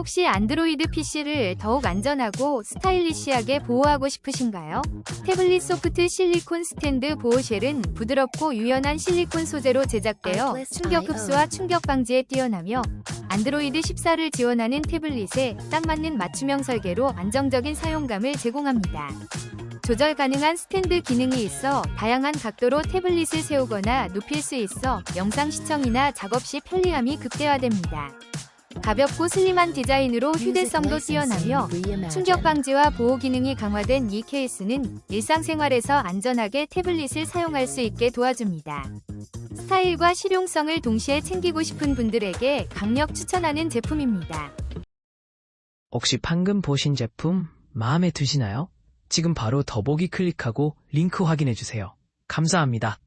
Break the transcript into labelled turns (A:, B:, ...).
A: 혹시 안드로이드 PC를 더욱 안전하고 스타일리시하게 보호하고 싶으신가요? 태블릿 소프트 실리콘 스탠드 보호쉘은 부드럽고 유연한 실리콘 소재로 제작되어 충격 흡수와 충격 방지에 뛰어나며 안드로이드 14를 지원하는 태블릿에 딱 맞는 맞춤형 설계로 안정적인 사용감을 제공합니다. 조절 가능한 스탠드 기능이 있어 다양한 각도로 태블릿을 세우거나 눕힐 수 있어 영상 시청이나 작업 시 편리함이 극대화됩니다. 가볍고 슬림한 디자인으로 휴대성도 뛰어나며 충격 방지와 보호 기능이 강화된 이 케이스는 일상생활에서 안전하게 태블릿을 사용할 수 있게 도와줍니다. 스타일과 실용성을 동시에 챙기고 싶은 분들에게 강력 추천하는 제품입니다.
B: 혹시 방금 보신 제품 마음에 드시나요? 지금 바로 더보기 클릭하고 링크 확인해주세요. 감사합니다.